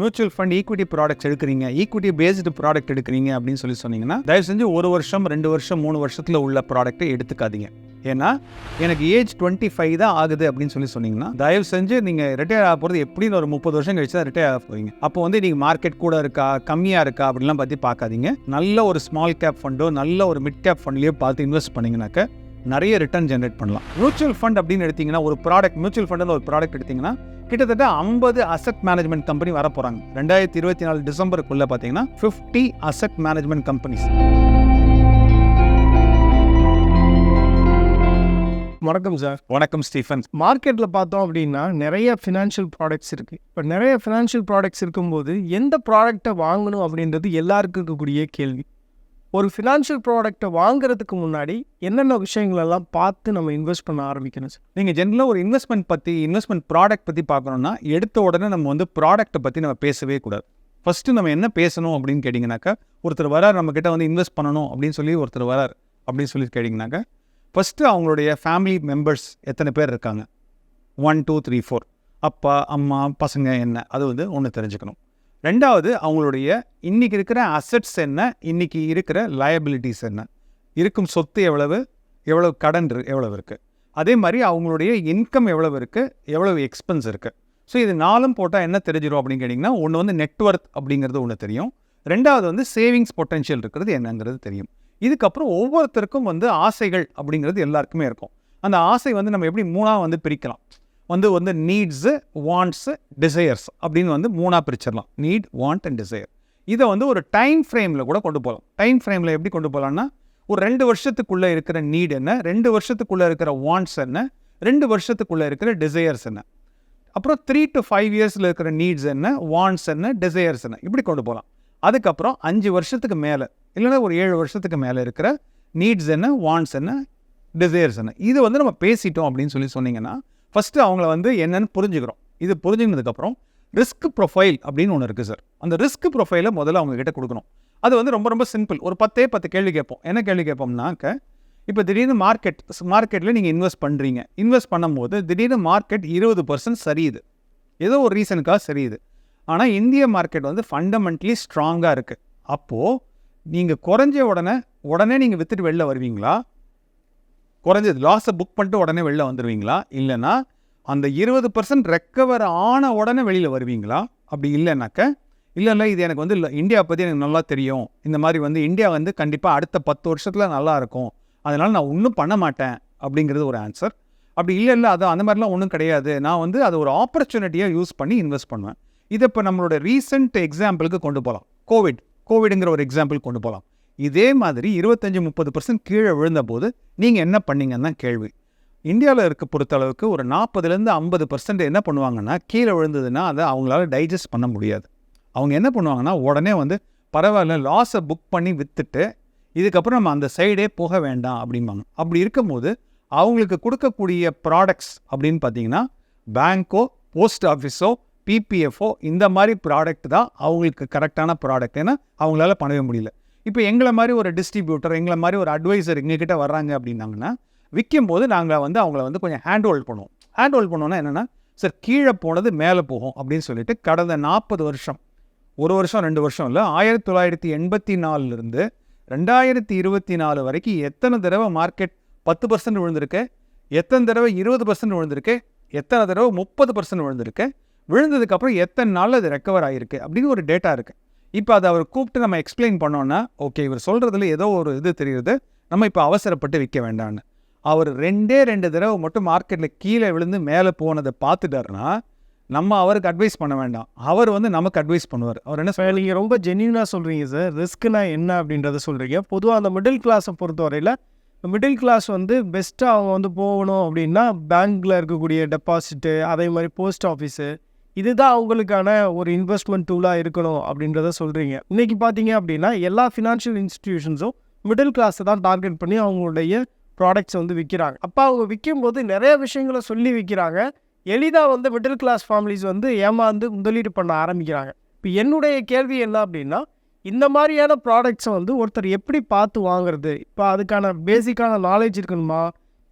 Mutual fund equity products எடுக்கிறீங்க. Equity based product எடுக்கிறீங்க அப்படின்னு சொல்லி சொன்னீங்கன்னா தயவு செஞ்சு ஒரு வருஷம் ரெண்டு வருஷம் மூணு வருஷத்தில் உள்ள ப்ராடக்ட்டை எடுத்துக்காதீங்க. ஏன்னா எனக்கு ஏஜ் டுவெண்ட்டி ஃபைவ் தான் ஆகுது அப்படின்னு சொல்லி சொன்னீங்கன்னா தயவு செஞ்சு நீங்கள் ரிட்டையர் ஆக போகிறது எப்படின்னு ஒரு முப்பது வருஷம் கழிச்சு தான் ரிட்டையர் ஆக போவீங்க அப்போ வந்து நீங்கள் மார்க்கெட் கூட இருக்கா கம்மியாக இருக்கா அப்படிலாம் பற்றி பார்க்காதீங்க. நல்ல ஒரு ஸ்மால் கேப் ஃபண்டோ நல்ல ஒரு மிட் கேப் ஃபண்ட்லேயோ பார்த்து இன்வெஸ்ட் பண்ணிங்கனாக்க நிறைய ரிட்டர்ன் ஜென்ரேட் பண்ணலாம். மியூச்சுவல் ஃபண்ட் அப்படின்னு எடுத்தீங்கன்னா ஒரு ப்ராடக்ட் மியூச்சுவல் ஃபண்டில் ஒரு ப்ராடக்ட் எடுத்தீங்கன்னா கிட்டத்தட்ட ஐம்பது அசெட் மேனேஜ்மெண்ட் கம்பெனி வர போகிறாங்க ரெண்டாயிரத்தி இருபத்தி நாலு டிசம்பருக்குள்ளே பார்த்தீங்கன்னா ஃபிஃப்டி அசெட் மேனேஜ்மெண்ட் கம்பெனிஸ் வணக்கம் சார். வணக்கம் ஸ்டீஃபன். மார்க்கெட்டில் பார்த்தோம் அப்படின்னா நிறைய ஃபினான்ஷியல் ப்ராடக்ட்ஸ் இருக்குது இப்போ நிறைய ஃபினான்ஷியல் ப்ராடக்ட்ஸ் இருக்கும்போது எந்த ப்ராடக்ட்டை வாங்கணும் அப்படின்றது எல்லாருக்கும் இருக்கக்கூடிய கேள்வி. ஒரு ஃபினான்ஷியல் ப்ராடக்ட்டை வாங்குறதுக்கு முன்னாடி என்னென்ன விஷயங்களெல்லாம் பார்த்து நம்ம இன்வெஸ்ட் பண்ண ஆரம்பிக்கணும் சார் நீங்கள் ஜென்ரலாக ஒரு இன்வெஸ்ட்மெண்ட் பற்றி இன்வெஸ்ட்மெண்ட் ப்ராடக்ட் பற்றி பார்க்கணும்னா எடுத்த உடனே நம்ம வந்து ப்ராடக்ட்டை பற்றி நம்ம பேசவே கூடாது. ஃபஸ்ட்டு நம்ம என்ன பேசணும் அப்படின்னு கேட்டிங்கனாக்கா ஒருத்தர் வரார் நம்மக்கிட்ட வந்து இன்வெஸ்ட் பண்ணணும் அப்படின்னு சொல்லி ஒருத்தர் வரார் அப்படின்னு சொல்லி கேட்டிங்கனாக்கா ஃபஸ்ட்டு அவங்களுடைய ஃபேமிலி மெம்பர்ஸ் எத்தனை பேர் இருக்காங்க? ஒன் டூ த்ரீ ஃபோர் அப்பா அம்மா பசங்க என்ன? அது வந்து ஒன்று தெரிஞ்சுக்கணும். ரெண்டாவது அவங்களுடைய இன்றைக்கி இருக்கிற அசெட்ஸ் என்ன இன்றைக்கி இருக்கிற லயபிலிட்டிஸ் என்ன? இருக்கும் சொத்து எவ்வளவு எவ்வளவு கடன் இரு- எவ்வளவு இருக்குது அதே மாதிரி அவங்களுடைய இன்கம் எவ்வளவு இருக்குது எவ்வளவு எக்ஸ்பென்ஸ் இருக்குது ஸோ இது நாலும் போட்டால் என்ன தெரிஞ்சிடும் அப்படின்னு கேட்டிங்கன்னா ஒன்று வந்து நெட்ஒர்க் அப்படிங்கிறது ஒன்று தெரியும். ரெண்டாவது வந்து சேவிங்ஸ் பொட்டன்ஷியல் இருக்கிறது என்னங்கிறது தெரியும். இதுக்கப்புறம் ஒவ்வொருத்தருக்கும் வந்து ஆசைகள் அப்படிங்கிறது எல்லாருக்குமே இருக்கும். அந்த ஆசை வந்து நம்ம எப்படி மூணாக வந்து பிரிக்கலாம்? வந்து வந்து நீட்ஸு வாண்ட்ஸு டிசையர்ஸ் அப்படின்னு வந்து மூணாக பிரிச்சிடலாம். நீட் வாண்ட் அண்ட் டிசையர் இதை வந்து ஒரு டைம் ஃப்ரேமில் கூட கொண்டு போகலாம். டைம் ஃப்ரேமில் எப்படி கொண்டு போகலாம்னா ஒரு ரெண்டு வருஷத்துக்குள்ளே இருக்கிற நீட் என்ன ரெண்டு வருஷத்துக்குள்ளே இருக்கிற வாண்ட்ஸ் என்ன ரெண்டு வருஷத்துக்குள்ளே இருக்கிற டிசையர்ஸ் என்ன. அப்புறம் த்ரீ டு ஃபைவ் இயர்ஸில் இருக்கிற நீட்ஸ் என்ன வாண்ட்ஸ் என்ன டிசையர்ஸ் என்ன. இப்படி கொண்டு போகலாம். அதுக்கப்புறம் அஞ்சு வருஷத்துக்கு மேலே இல்லைன்னா ஒரு ஏழு வருஷத்துக்கு மேலே இருக்கிற நீட்ஸ் என்ன வாண்ட்ஸ் என்ன டிசையர்ஸ் என்ன. இது வந்து நம்ம பேசிட்டோம் அப்படின்னு சொல்லி சொன்னீங்கன்னா ஃபஸ்ட்டு அவங்கள வந்து என்னென்னு புரிஞ்சுக்கிறோம். இது புரிஞ்சுக்கினதுக்கப்புறம் ரிஸ்க் ப்ரொஃபைல் அப்படின்னு ஒன்று இருக்குது சார் அந்த ரிஸ்க் ப்ரொஃபைலை முதல்ல அவங்கக்கிட்ட கொடுக்கணும். அது வந்து ரொம்ப ரொம்ப சிம்பிள் ஒரு பத்தே பத்து கேள்வி கேட்போம். என்ன கேள்வி கேட்போம்னாக்க இப்போ திடீர்னு மார்க்கெட் மார்க்கெட்டில் நீங்கள் இன்வெஸ்ட் பண்ணுறீங்க இன்வெஸ்ட் பண்ணும்போது திடீர்னு மார்க்கெட் இருபது பர்சன்ட் சரியுது ஏதோ ஒரு ரீசனுக்காக சரியுது ஆனால் இந்திய மார்க்கெட் வந்து ஃபண்டமெண்ட்லி ஸ்ட்ராங்காக இருக்குது அப்போது நீங்கள் குறைஞ்ச உடனே உடனே நீங்கள் விற்றுட்டு வெளில வருவீங்களா? குறைஞ்சது. லாஸை புக் பண்ணிட்டு உடனே வெளில வந்துடுவீங்களா இல்லைன்னா அந்த இருபது பர்சன்ட் ரெக்கவர் ஆன உடனே வெளியில் வருவீங்களா? அப்படி இல்லைனாக்க இல்லை இல்லை இது எனக்கு வந்து இந்தியா பற்றி எனக்கு நல்லா தெரியும். இந்த மாதிரி வந்து இந்தியா வந்து கண்டிப்பாக அடுத்த பத்து வருஷத்தில் நல்லா இருக்கும். அதனால் நான் ஒன்றும் பண்ண மாட்டேன். அப்படிங்கிறது ஒரு ஆன்சர் அப்படி இல்லை இல்லை அது அந்த மாதிரிலாம் ஒன்றும் கிடையாது. நான் வந்து அதை ஒரு ஆப்பர்ச்சுனிட்டியாக யூஸ் பண்ணி இன்வெஸ்ட் பண்ணுவேன். இதை இப்போ நம்மளோட ரீசெண்ட் எக்ஸாம்பிளுக்கு கொண்டு போகலாம் கோவிட் கோவிடுங்கிற ஒரு எக்ஸாம்பிள் கொண்டு போகலாம் இதே மாதிரி இருபத்தஞ்சி முப்பது பர்சன்ட் கீழே விழுந்தபோது நீங்கள் என்ன பண்ணீங்கன்னு தான் கேள்வி. இந்தியாவில் இருக்க பொறுத்தளவுக்கு ஒரு நாற்பதுலேருந்து ஐம்பது பர்சன்ட் என்ன பண்ணுவாங்கன்னா கீழே விழுந்ததுன்னா அதை அவங்களால டைஜஸ்ட் பண்ண முடியாது. அவங்க என்ன பண்ணுவாங்கன்னா உடனே வந்து பரவாயில்ல லாஸை புக் பண்ணி விற்றுட்டு இதுக்கப்புறம் நம்ம அந்த சைடே போக வேண்டாம் அப்படிம்பாங்க. அப்படி இருக்கும்போது அவங்களுக்கு கொடுக்கக்கூடிய ப்ராடக்ட்ஸ் அப்படின்னு பார்த்தீங்கன்னா பேங்க்கோ போஸ்ட் ஆஃபீஸோ பிபிஎஃப்ஓ இந்த மாதிரி ப்ராடக்ட் தான் அவங்களுக்கு கரெக்டான ப்ராடக்ட் ஏன்னா அவங்களால பண்ணவே முடியல. இப்போ எங்களை மாதிரி ஒரு டிஸ்ட்ரிபியூட்டர் எங்களை மாதிரி ஒரு அட்வைசர் எங்ககிட்ட வர்றாங்க அப்படின்னாங்கன்னா விற்கும் போது நாங்கள் வந்து அவங்கள வந்து கொஞ்சம் ஹேண்ட் ஹோல்ட் பண்ணுவோம். ஹேண்ட் ஹோல்ட் பண்ணோன்னா என்னென்னா சார் கீழே போனது மேலே போகும் அப்படின்னு சொல்லிட்டு கடந்த நாற்பது வருஷம் ஒரு வருஷம் ரெண்டு வருஷம் இல்லை ஆயிரத்தி தொள்ளாயிரத்தி எண்பத்தி நாலுலேருந்து ரெண்டாயிரத்தி இருபத்தி நாலு வரைக்கும் எத்தனை தடவை மார்க்கெட் பத்து பர்சன்ட் விழுந்திருக்கு எத்தனை தடவை இருபது பர்சன்ட் விழுந்திருக்கு எத்தனை தடவை முப்பது பர்சன்ட் விழுந்திருக்கு விழுந்ததுக்கப்புறம் எத்தனை நாளில் அது ரெக்கவர் ஆகிருக்கு அப்படின்னு ஒரு டேட்டா இருக்குது இப்போ அதை அவர் கூப்பிட்டு நம்ம எக்ஸ்பிளைன் பண்ணோன்னா ஓகே இவர் சொல்கிறதுல ஏதோ ஒரு இது தெரியுது. நம்ம இப்போ அவசரப்பட்டு விற்க வேண்டாம்னு. அவர் ரெண்டே ரெண்டு தடவை மட்டும் மார்க்கெட்டில் கீழே விழுந்து மேலே போனதை பார்த்துட்டாருன்னா நம்ம அவருக்கு அட்வைஸ் பண்ண வேண்டாம். அவர் வந்து நமக்கு அட்வைஸ் பண்ணுவார். அவர் என்ன இப்போ நீங்கள் ரொம்ப ஜென்யூனாக சொல்கிறீங்க சார் ரிஸ்க்னா என்ன அப்படின்றத சொல்கிறீங்க பொதுவாக அந்த மிடில் கிளாஸை பொறுத்தவரையில் மிடில் கிளாஸ் வந்து பெஸ்ட்டாக அவங்க வந்து போகணும் அப்படின்னா பேங்க்கில் இருக்கக்கூடிய டெபாசிட்டு அதே மாதிரி போஸ்ட் ஆஃபீஸு இதுதான் அவங்களுக்கான ஒரு இன்வெஸ்ட்மெண்ட் டூலாக இருக்கணும் அப்படின்றத சொல்கிறீங்க இன்றைக்கி பார்த்தீங்க அப்படின்னா எல்லா ஃபினான்ஷியல் இன்ஸ்டிடியூஷன்ஸும் மிடில் கிளாஸை தான் டார்கெட் பண்ணி அவங்களுடைய ப்ராடக்ட்ஸ் வந்து விற்கிறாங்க அப்போ அவங்க விற்கும்போது நிறைய விஷயங்களை சொல்லி விற்கிறாங்க எளிதாக வந்து மிடில் கிளாஸ் ஃபேமிலிஸ் வந்து ஏமாந்து முதலீடு பண்ண ஆரம்பிக்கிறாங்க. இப்போ என்னுடைய கேள்வி என்ன அப்படின்னா இந்த மாதிரியான ப்ராடக்ட்ஸை வந்து ஒருத்தர் எப்படி பார்த்து வாங்குறது? இப்போ அதுக்கான பேசிக்கான நாலேஜ் இருக்கணுமா?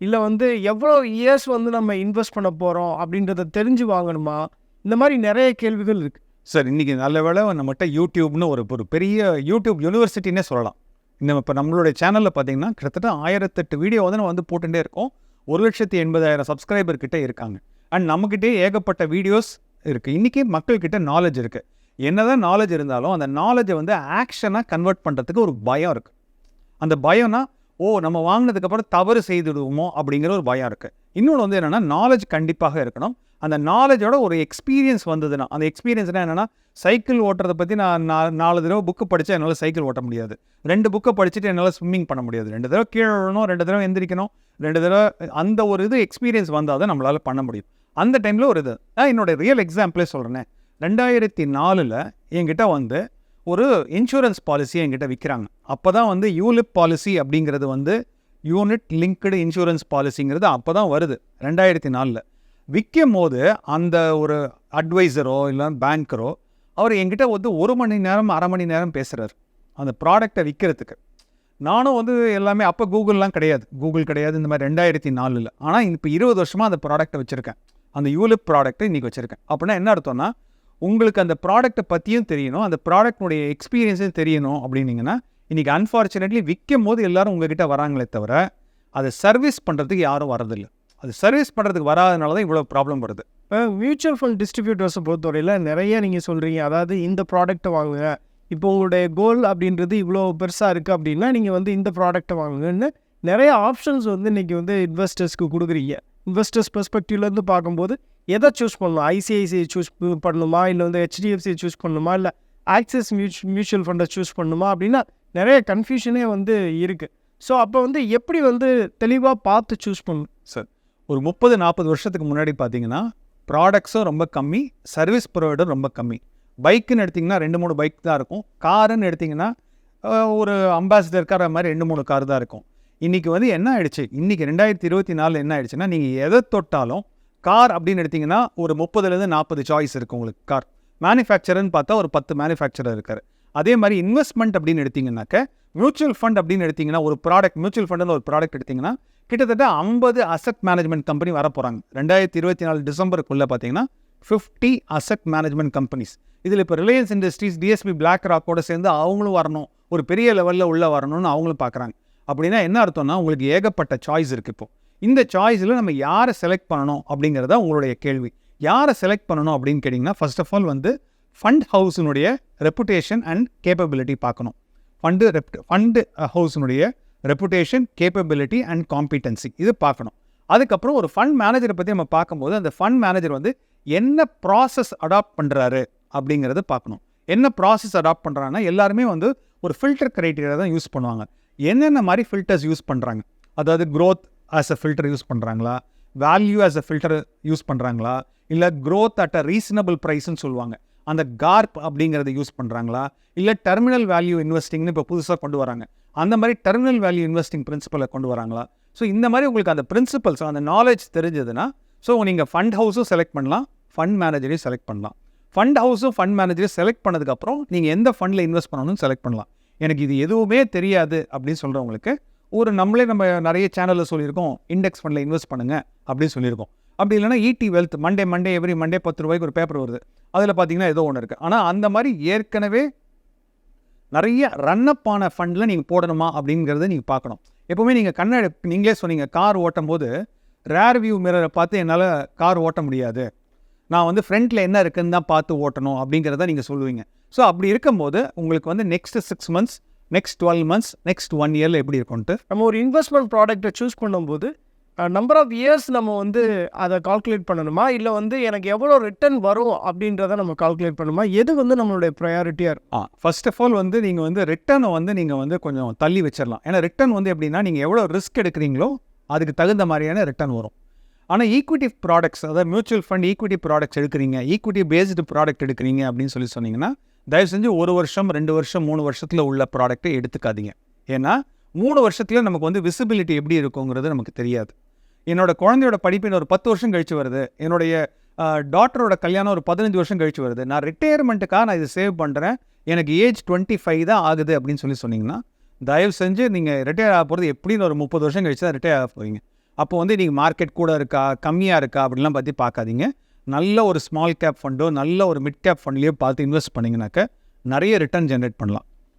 இல்லை வந்து எவ்வளோ இயர்ஸ் வந்து நம்ம இன்வெஸ்ட் பண்ண போகிறோம் அப்படின்றத தெரிஞ்சு வாங்கணுமா? இந்த மாதிரி நிறைய கேள்விகள் இருக்குது சார் இன்றைக்கி நல்ல வேளை நம்மகிட்ட யூடியூப்னு ஒரு ஒரு பெரிய யூடியூப் யூனிவர்சிட்டினே சொல்லலாம். இந்த இப்போ நம்மளுடைய சேனலில் பார்த்தீங்கன்னா கிட்டத்தட்ட ஆயிரத்தெட்டு வீடியோ வந்து நம்ம வந்து போட்டுகிட்டே இருக்கோம். ஒரு லட்சத்தி எண்பதாயிரம் சப்ஸ்கிரைபர் கிட்டே இருக்காங்க. அண்ட் நம்மக்கிட்டே ஏகப்பட்ட வீடியோஸ் இருக்குது இன்றைக்கி மக்கள்கிட்ட நாலேஜ் இருக்குது என்னதான் நாலேஜ் இருந்தாலும் அந்த நாலேஜை வந்து ஆக்ஷனாக கன்வெர்ட் பண்ணுறதுக்கு ஒரு பயம் இருக்குது அந்த பயம்னா ஓ நம்ம வாங்கினதுக்கப்புறம் தவறு செய்துடுவோமோ அப்படிங்கிற ஒரு பயம் இருக்குது இன்னொன்று வந்து என்னென்னா நாலேஜ் கண்டிப்பாக இருக்கணும். அந்த நாலேஜோட ஒரு எக்ஸ்பீரியன்ஸ் வந்ததுன்னா அந்த எக்ஸ்பீரியன்ஸ்னால் என்னென்னா சைக்கிள் ஓட்டுறதை பற்றி நான் நாலு தடவை புக்கு படித்தா என்னால் சைக்கிள் ஓட்ட முடியாது. ரெண்டு புக்கை படிச்சுட்டு என்னால் ஸ்விம்மிங் பண்ண முடியாது. ரெண்டு தடவை கீழே விழணும் ரெண்டு தடவை எந்திரிக்கணும் ரெண்டு தடவை அந்த ஒரு இது எக்ஸ்பீரியன்ஸ் வந்தால் தான் நம்மளால் பண்ண முடியும். அந்த டைமில் ஒரு இது. நான் என்னோட ரியல் எக்ஸாம்பிளே சொல்கிறேன் ரெண்டாயிரத்தி நாலில் என்கிட்ட வந்து ஒரு இன்சூரன்ஸ் பாலிசி என்கிட்ட விற்கிறாங்க அப்போ தான் வந்து யூலிப் பாலிசி அப்படிங்கிறது வந்து யூனிட் லிங்க்டு இன்சூரன்ஸ் பாலிசிங்கிறது அப்போ தான் வருது ரெண்டாயிரத்தி நாலில் விற்கும் போது அந்த ஒரு அட்வைசரோ இல்லை பேங்கரோ அவர் என்கிட்ட வந்து ஒரு மணி நேரம் அரை மணி நேரம் பேசுகிறார் அந்த ப்ராடக்டை விற்கிறதுக்கு நானும் வந்து எல்லாமே அப்போ கூகுள்லாம் கிடையாது. கூகுள் கிடையாது இந்த மாதிரி ரெண்டாயிரத்தி நாலில் ஆனால் இப்போ இருபது வருஷமாக அந்த ப்ராடக்ட்டை வச்சுருக்கேன். அந்த யூலிப் ப்ராடக்ட்டை இன்றைக்கி வச்சுருக்கேன். அப்படின்னா என்ன அர்த்தம்னா உங்களுக்கு அந்த ப்ராடக்ட்டை பற்றியும் தெரியணும் அந்த ப்ராடக்ட்னுடைய எக்ஸ்பீரியன்ஸும் தெரியணும் அப்படின்னீங்கன்னா இன்றைக்கி அன்ஃபார்ச்சுனேட்லி விற்கும் போது எல்லோரும் உங்ககிட்ட வராங்களே தவிர அதை சர்வீஸ் பண்ணுறதுக்கு யாரும் வரதில்லை. அது சர்வீஸ் பண்ணுறதுக்கு வராதனால தான் இவ்வளோ ப்ராப்ளம் வருது. இப்போ மியூச்சுவல் ஃபண்ட் டிஸ்ட்ரிபியூட்டர்ஸை பொறுத்தவரையில் நிறைய நீங்கள் சொல்கிறீங்க அதாவது இந்த ப்ராடக்ட்டை வாங்குங்க. இப்போ உங்களுடைய கோல் அப்படின்றது இவ்வளோ பெருசாக இருக்குது அப்படின்னா நீங்கள் வந்து இந்த ப்ராடக்ட்டை வாங்குங்கன்னு நிறைய ஆப்ஷன்ஸ் வந்து இன்றைக்கி வந்து இன்வெஸ்டர்ஸ்க்கு கொடுக்குறீங்க. இன்வெஸ்டர்ஸ் பெர்ஸ்பெக்டிவ்லேருந்து பார்க்கும்போது எதை சூஸ் பண்ணலாம்? ஐசிஐசிஐ சூஸ் பண்ணணுமா? இல்லை வந்து ஹெச்டிஎஃப்சி சூஸ் பண்ணணுமா? இல்லை ஆக்சிஸ் மியூச் மியூச்சுவல் ஃபண்டை சூஸ் பண்ணணுமா? அப்படின்னா நிறைய கன்ஃபியூஷனே வந்து இருக்குது ஸோ அப்போ வந்து எப்படி வந்து தெளிவாக பார்த்து சூஸ் பண்ணணும்? சார் ஒரு முப்பது நாற்பது வருஷத்துக்கு முன்னாடி பார்த்தீங்கன்னா ப்ராடக்ட்ஸும் ரொம்ப கம்மி சர்வீஸ் ப்ரொவைடரும் ரொம்ப கம்மி. பைக்குன்னு எடுத்திங்கன்னா ரெண்டு மூணு பைக் தான் இருக்கும். காருன்னு எடுத்திங்கன்னா ஒரு அம்பாசிடர் கார் மாதிரி ரெண்டு மூணு கார் தான் இருக்கும். இன்றைக்கி வந்து என்ன ஆயிடுச்சு? இன்றைக்கி ரெண்டாயிரத்தி இருபத்தி நாலு என்ன ஆயிடுச்சுன்னா நீங்கள் எதை தொட்டாலும் கார் அப்படின்னு எடுத்திங்கன்னா ஒரு முப்பதுலேருந்து நாற்பது சாய்ஸ் இருக்குது உங்களுக்கு கார் மேனுஃபேக்சர்னு பார்த்தா ஒரு பத்து மேனுஃபேக்சரர் இருக்கார். அதே மாதிரி இன்வெஸ்ட்மெண்ட் அப்படின்னு எடுத்திங்கனாக்க மியூச்சுவல் ஃபண்ட் அப்படின்னு எடுத்திங்கன்னா ஒரு ப்ராடக்ட் மியூச்சுவல் ஃபண்டுன்னு ஒரு ப்ராடக்ட் எடுத்திங்கன்னா கிட்டத்தட்ட ஐம்பது அசெட் மேனேஜ்மெண்ட் கம்பெனி வர போகிறாங்க ரெண்டாயிரத்தி இருபத்தி நாலு டிசம்பருக்குள்ளே பார்த்தீங்கன்னா ஃபிஃப்டி அசெட் மேனேஜ்மெண்ட் கம்பெனிஸ் இதில் இப்போ ரிலையன்ஸ் இண்டஸ்ட்ரீஸ் டிஎஸ்பி பிளாக் ராக்கோட சேர்ந்து அவங்களும் வரணும். ஒரு பெரிய லெவலில் உள்ள வரணும்னு அவங்களும் பார்க்குறாங்க அப்படின்னா என்ன அர்த்தம்னா உங்களுக்கு ஏகப்பட்ட சாய்ஸ் இருக்குது இப்போ. இந்த சாய்ஸில் நம்ம யாரை செலக்ட் பண்ணணும் அப்படிங்கிறத உங்களுடைய கேள்வி. யாரை செலக்ட் பண்ணணும் அப்படின்னு கேட்டிங்கன்னா ஃபர்ஸ்ட் ஆஃப் ஆல் வந்து ஃபண்ட் ஹவுஸினுடைய ரெப்புடேஷன் அண்ட் கேப்பபிலிட்டி பார்க்கணும். ஃபண்டு ரெப் ஃபண்டு ஹவுஸினுடைய ரெப்புடேஷன் கேப்பபிலிட்டி அண்ட் காம்பிட்டன்சி இது பார்க்கணும். அதுக்கப்புறம் ஒரு ஃபண்ட் மேனேஜரை பற்றி நம்ம பார்க்கும்போது அந்த ஃபண்ட் மேனேஜர் வந்து என்ன ப்ராசஸ் அடாப்ட் பண்ணுறாரு அப்படிங்கிறத பார்க்கணும். என்ன ப்ராசஸ் அடாப்ட் பண்ணுறாங்கன்னா எல்லாருமே வந்து ஒரு ஃபில்டர் க்ரைட்டீரியா தான் யூஸ் பண்ணுவாங்க. என்னென்ன மாதிரி ஃபில்டர்ஸ் யூஸ் பண்ணுறாங்க அதாவது growth as a filter use பண்ணுறாங்களா value as a filter use பண்ணுறாங்களா இல்லை க்ரோத் அட் அ ரீசனபிள் ப்ரைஸ்னு சொல்லுவாங்க. அந்த கார்ப் அப்படிங்கிறத யூஸ் பண்ணுறாங்களா இல்லை டெர்மினல் வேல்யூ இன்வெஸ்டிங்னு இப்போ புதுசாக கொண்டு வராங்க. அந்த மாதிரி டெர்மினல் வேல்யூ இன்வெஸ்டிங் பிரின்சிபலை கொண்டு வராங்களா? ஸோ இந்த மாதிரி உங்களுக்கு அந்த பிரின்சிபல்ஸ் அந்த நாலேஜ் தெரிஞ்சதுன்னா ஸோ நீங்கள் ஃபண்ட் ஹவுஸும் செலக்ட் பண்ணலாம் ஃபண்ட் மேனேஜரையும் செலக்ட் பண்ணலாம். ஃபண்ட் ஹவுஸும் ஃபண்ட் மேனேஜரையும் செலக்ட் பண்ணதுக்கப்புறம் நீங்கள் எந்த ஃபண்டில் இன்வெஸ்ட் பண்ணணும்னு செலக்ட் பண்ணலாம். எனக்கு இது எதுவுமே தெரியாது அப்படின்னு சொல்கிறவங்களுக்கு ஒரு நம்மளே நம்ம நிறைய சேனலில் சொல்லியிருக்கோம் இண்டெக்ஸ் ஃபண்டில் இன்வெஸ்ட் பண்ணுங்க அப்படின்னு சொல்லியிருக்கோம். அப்படி இல்லைன்னா ET wealth Monday Monday every Monday பத்து ரூபாய்க்கு ஒரு பேப்பர் வருது. அதில் பார்த்தீங்கன்னா ஏதோ ஒன்று இருக்குது ஆனால் அந்த மாதிரி ஏற்கனவே நிறைய ரன்னப் ஆன ஃபண்டில் நீங்கள் போடணுமா அப்படிங்கிறத நீங்கள் பார்க்கணும். எப்போவுமே நீங்கள் கண்ணை நீங்களே சொன்னீங்க கார் ஓட்டும் போது ரேர் வியூ மிரரை பார்த்து என்னால் கார் ஓட்ட முடியாது. நான் வந்து ஃப்ரண்ட்டில் என்ன இருக்குன்னு தான் பார்த்து ஓட்டணும் அப்படிங்கிறத நீங்கள் சொல்லுவீங்க. ஸோ அப்படி இருக்கும்போது உங்களுக்கு வந்து next six months next twelve months next one இயரில் எப்படி இருக்கும்ட்டு நம்ம ஒரு இன்வெஸ்ட்மெண்ட் ப்ராடக்ட்டை சூஸ் பண்ணும்போது நம்பர் ஆஃப் இயர்ஸ் நம்ம வந்து அதை கால்குலேட் பண்ணணுமா? இல்லை வந்து எனக்கு எவ்வளோ ரிட்டர்ன் வரும் அப்படின்றத நம்ம கால்குலேட் பண்ணணுமா எது வந்து நம்மளுடைய ப்ரையாரிட்டியாக இருக்கும்? ஆ ஃபர்ஸ்ட் ஆஃப் ஆல் வந்து நீங்கள் வந்து ரிட்டர்னை வந்து நீங்கள் வந்து கொஞ்சம் தள்ளி வச்சிடலாம் ஏன்னா ரிட்டர்ன் வந்து எப்படின்னா நீங்கள் எவ்வளோ ரிஸ்க் எடுக்கிறீங்களோ அதுக்கு தகுந்த மாதிரியான ரிட்டர்ன் வரும். ஆனால் ஈக்விட்டி ப்ராடக்ட்ஸ் அதாவது மியூச்சுவல் ஃபண்ட் ஈக்விட்டி ப்ராடக்ட்ஸ் எடுக்கிறீங்க ஈக்விட்டி பேஸ்டு ப்ராடக்ட் எடுக்கிறீங்க அப்படின்னு சொல்லி சொன்னீங்கன்னா தயவு செஞ்சு ஒரு வருஷம் ரெண்டு வருஷம் மூணு வருஷத்தில் உள்ள ப்ராடக்ட்டை எடுத்துக்காதீங்க. ஏன்னா மூணு வருஷத்தில் நமக்கு வந்து விசிபிலிட்டி எப்படி இருக்குங்கிறது நமக்கு தெரியாது. என்னோட குழந்தையோட படிப்பு ஒரு பத்து வருஷம் கழித்து வருது. என்னுடைய டாக்டரோட கல்யாணம் ஒரு பதினஞ்சு வருஷம் கழித்து வருது. நான் ரிட்டையர்மெண்ட்டுக்காக நான் இதை சேவ் பண்ணுறேன் எனக்கு ஏஜ் டுவெண்ட்டி ஃபைவ் தான் ஆகுது அப்படின்னு சொல்லி சொன்னீங்கன்னா தயவு செஞ்சு நீங்கள் ரிட்டையர் ஆக போகிறது எப்படின்னு ஒரு முப்பது வருஷம் கழிச்சு தான் ரிட்டையர் ஆக போகிறீங்க அப்போ வந்து நீங்கள் மார்க்கெட் கூட இருக்கா கம்மியாக இருக்கா அப்படிலாம் பற்றி பார்க்காதீங்க. நல்ல ஒரு ஸ்மால் கேப் ஃபண்டோ நல்ல ஒரு மிட் கேப் ஃபண்ட்லேயோ பார்த்து இன்வெஸ்ட் பண்ணிங்கனாக்க நிறைய ரிட்டர்ன் ஜென்ரேட் பண்ணலாம்.